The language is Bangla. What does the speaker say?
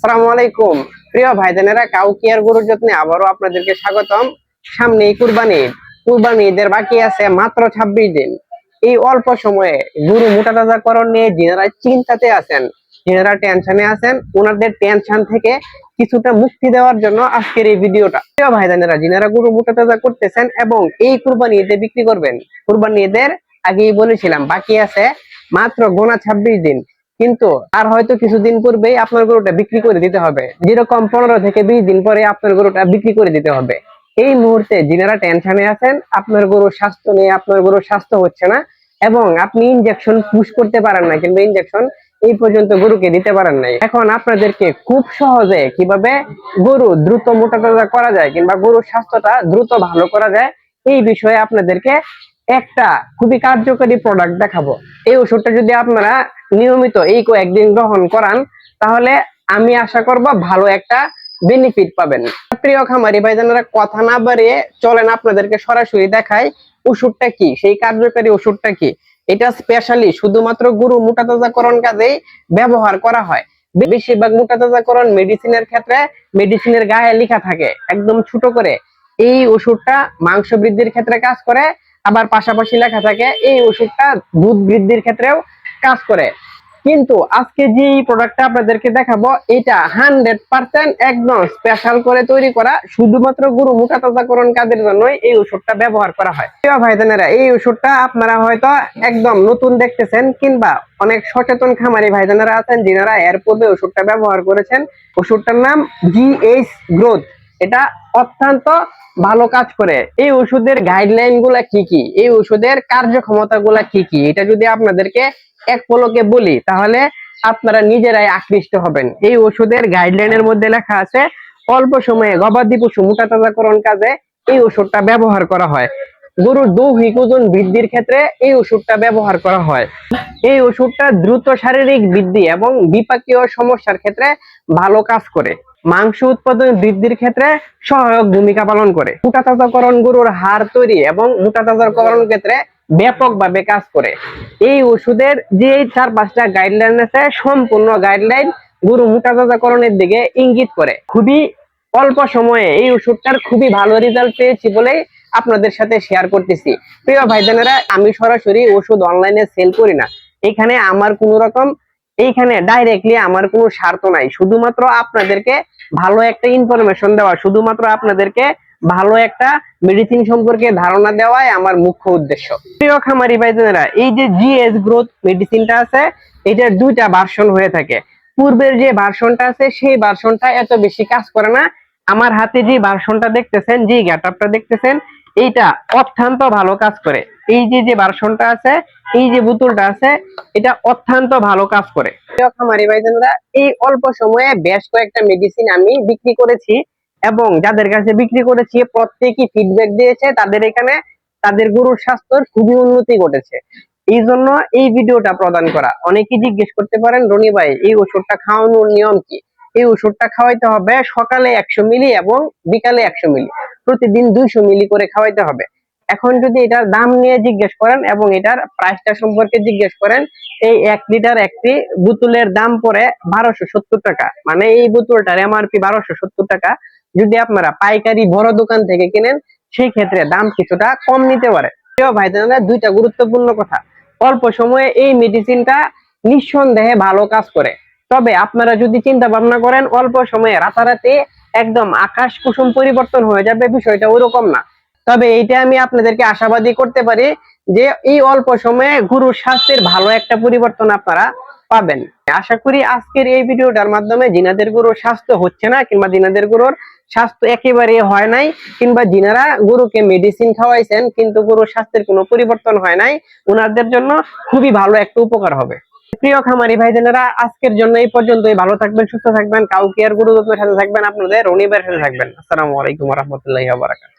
আসসালামু আলাইকুম। প্রিয় ভাই বোনেরা কাউকিয়ার গরুর যত্নে আবারও আপনাদেরকে স্বাগতম। সামনে কুরবানি। কুরবানি ঈদের বাকি আছে মাত্র ছাব্বিশ দিন। এই অল্প সময়ে মোটা তাজাকরণ নিয়ে যিনারা চিন্তাতে আছেন, যিনারা টেনশনে আছেন, ওনাদের টেনশন থেকে কিছুটা মুক্তি দেওয়ার জন্য আজকের এই ভিডিওটা। প্রিয় ভাই বোনেরা যিনারা গরু মোটা তাজা করতেছেন এবং এই কুরবানি ঈদে বিক্রি করবেন, কুরবানি ঈদের আগেই বলেছিলাম, বাকি আছে মাত্র গোনা ছাব্বিশ দিন। কিন্তু আর হয়তো কিছুদিন পূর্বেই আপনার গরুটা বিক্রি করে দিতে হবে। যেরকম পনেরো থেকে বিশ দিন পরে আপনার গরুটা বিক্রি করে দিতে হবে। এই মুহূর্তে যিনারা টেনশনে আছেন, আপনার গরুর স্বাস্থ্য নিয়ে আপনার গরুর স্বাস্থ্য হচ্ছে না এবং আপনি ইনজেকশন পুশ করতে পারেন না কিন্তু ইনজেকশন এই পর্যন্ত গরুকে দিতে পারেন নাই। এখন আপনাদেরকে খুব সহজে কীভাবে গরু দ্রুত মোটা তাজা করা যায় কিংবা গরুর স্বাস্থ্যটা দ্রুত ভালো করা যায়, এই বিষয়ে আপনাদেরকে একটা খুবই কার্যকরী প্রোডাক্ট দেখাবো। এই ওষুধটা যদি আপনারা নিয়মিত এই কয়েকদিন গ্রহণ করান, তাহলে আমি আশা করব ভালো একটা বেনিফিট পাবেন। প্রিয় খামারি ভাইজানেরা, কথা না বাড়িয়ে চলেন আপনাদেরকে সরাসরি দেখাই ওষুধটা কি, সেই কার্যকরী ওষুধটা কি। এটা স্পেশালি শুধুমাত্র গরু মোটা তাজাকরণ কাজেই ব্যবহার করা হয়। বেশিরভাগ মোটা তাজাকরণ মেডিসিনের ক্ষেত্রে মেডিসিনের গায়ে লেখা থাকে, একদম ছোট করে। এই ওষুধটা মাংস বৃদ্ধির ক্ষেত্রে কাজ করে আবার পাশাপাশি লেখা থাকে, এই ওষুধটা দুধ বৃদ্ধির ক্ষেত্রেও কাজ করে। কিন্তু আজকে যে প্রোডাক্টটা আপনাদেরকে দেখাবো, এটা হান্ড্রেড পার্সেন্ট একদম স্পেশাল করে তৈরি করা, শুধুমাত্র গরু মোটা তাজাকরণ কাজের জন্যই এই ওষুধটা ব্যবহার করা হয়। ভাই বোনেরা এই ওষুধটা আপনারা হয়তো একদম নতুন দেখতেছেন কিংবা অনেক সচেতন খামারি ভাই বোনেরা আছেন, যিনারা এর পূর্বে ওষুধটা ব্যবহার করেছেন। ওষুধটার নাম জিএইচ গ্রোথ এটা অত্যন্ত ভালো কাজ করে। এই ওষুধের গাইডলাইনগুলা কি কি? এই ওষুধের কার্যক্ষমতা গুলা কি কি? এটা যদি আপনাদেরকে এক পলকে বলি, তাহলে আপনারা নিজেরাই আকৃষ্ট হবেন। এই ওষুধের গাইডলাইনের মধ্যে লেখা আছে, অল্প সময়ে গবাদি পশু মোটা তাজাকরণ কাজে এই ওষুধটা ব্যবহার করা হয়। গরুর দৈহিক ওজন বৃদ্ধির ক্ষেত্রে এই ওষুধটা ব্যবহার করা হয়। এই ওষুধটা দ্রুত শারীরিক বৃদ্ধি এবং বিপাকীয় সমস্যার ক্ষেত্রে ভালো কাজ করে। মাংস উৎপাদন বৃদ্ধির ক্ষেত্রে সহায়ক ভূমিকা পালন করে। মোটা তাজাকরণ গরুর হাড় তৈরি এবং মোটা তাজাকরণ ক্ষেত্রে ব্যাপকভাবে কাজ করে। এই ওষুধের যে চার পাঁচটা গাইডলাইন আছে, সম্পূর্ণ গাইডলাইন গরু মোটা তাজাকরণের দিকে ইঙ্গিত করে। খুবই অল্প সময়ে এই ওষুধটার খুবই ভালো রেজাল্ট পেয়েছি বলেই আপনাদের সাথে শেয়ার করতেছি। প্রিয় ভাই বোনেরা আমি সরাসরি ওষুধ অনলাইনে সেল করি না। এখানে আমার কোনো রকম এইখানে ডাইরেক্টলি আমার কোনো স্বার্থ নাই। শুধুমাত্র আপনাদেরকে ভালো একটা ইনফরমেশন দেওয়া, শুধুমাত্র আপনাদেরকে ভালো একটা মেডিসিন সম্পর্কে ধারণা দেওয়াই আমার মুখ্য উদ্দেশ্য। প্রিয় খামারি ভাইজানেরা, এই যে জিএস গ্রোথ মেডিসিনটা আছে, এটার দুইটা ভার্সন হয়ে থাকে। পূর্বের যে ভার্সনটা আছে, সেই ভার্সনটা এত বেশি কাজ করে না। আমার হাতে যে ভার্সনটা দেখতেছেন, যে গ্যাটআপটা দেখতেছেন এইটা অত্যন্ত ভালো কাজ করে। এই যে যে ভার্সনটা আছে, এই যে বোতলটা আছে, এটা অত্যন্ত ভালো কাজ করে। খামারি ভাইজানরা, এই অল্প সময়ে বেশ কয়েকটা মেডিসিন আমি বিক্রি করেছি এবং যাদের কাছে বিক্রি করেছি, প্রত্যেকই ফিডব্যাক দিয়েছে, তাদের এখানে তাদের গরুর স্বাস্থ্যের খুবই উন্নতি ঘটেছে। এই জন্য এই ভিডিওটা প্রদান করা। অনেকেই জিজ্ঞেস করতে পারেন, রনি ভাই, এই ওষুধটা খাওয়ানোর নিয়ম কি? এই ওষুধটা খাওয়াইতে হবে সকালে একশো মিলি এবং বিকালে একশো মিলি। প্রতিদিন দুইশো মিলি করে খাওয়াইতে হবে। এখন যদি এটার দাম নিয়ে জিজ্ঞেস করেন এবং এটার প্রাইসটা সম্পর্কে জিজ্ঞেস করেন, এই এক লিটার একটি বোতলের দাম পড়ে বারোশো সত্তর টাকা। মানে এই বোতলটার এমআরপি বারোশো সত্তর টাকা। যদি আপনারা পাইকারি বড় দোকান থেকে কিনেন, সেই ক্ষেত্রে দাম কিছুটা কম নিতে পারে। প্রিয় ভাই দুইটা গুরুত্বপূর্ণ কথা। অল্প সময়ে এই মেডিসিনটা নিঃসন্দেহে ভালো কাজ করে। তবে আপনারা যদি চিন্তা ভাবনা করেন, অল্প সময়ে রাতারাতি একদম আকাশ কুসুম পরিবর্তন হয়ে যাবে, বিষয়টা ওরকম না। তবে এইটা আমি আপনাদেরকে আশাবাদী করতে পারি যে এই অল্প সময়ে গুরুর স্বাস্থ্যের ভালো একটা পরিবর্তন আপনারা পাবেন। আশা করি আজকের এই ভিডিওটার মাধ্যমে জিনাদের গরুর স্বাস্থ্য হচ্ছে না কিংবা জিনাদের গরুর স্বাস্থ্য একেবারে হয় নাই, কিংবা জিনারা গরুকে মেডিসিন খাওয়াইছেন, কিন্তু গরুর স্বাস্থ্যের কোনো পরিবর্তন হয় নাই, ওনাদের জন্য খুবই ভালো একটা উপকার হবে। প্রিয় খামারি ভাই বোনেরা আজকের জন্য এই পর্যন্তই। ভালো থাকবেন, সুস্থ থাকবেন, কাউকে আর গুরুদত্তের সাথে থাকবেন আপনাদের রনিবের সাথে থাকবেন। আসসালামু আলাইকুম রহমতুল্লাহ বারাকাত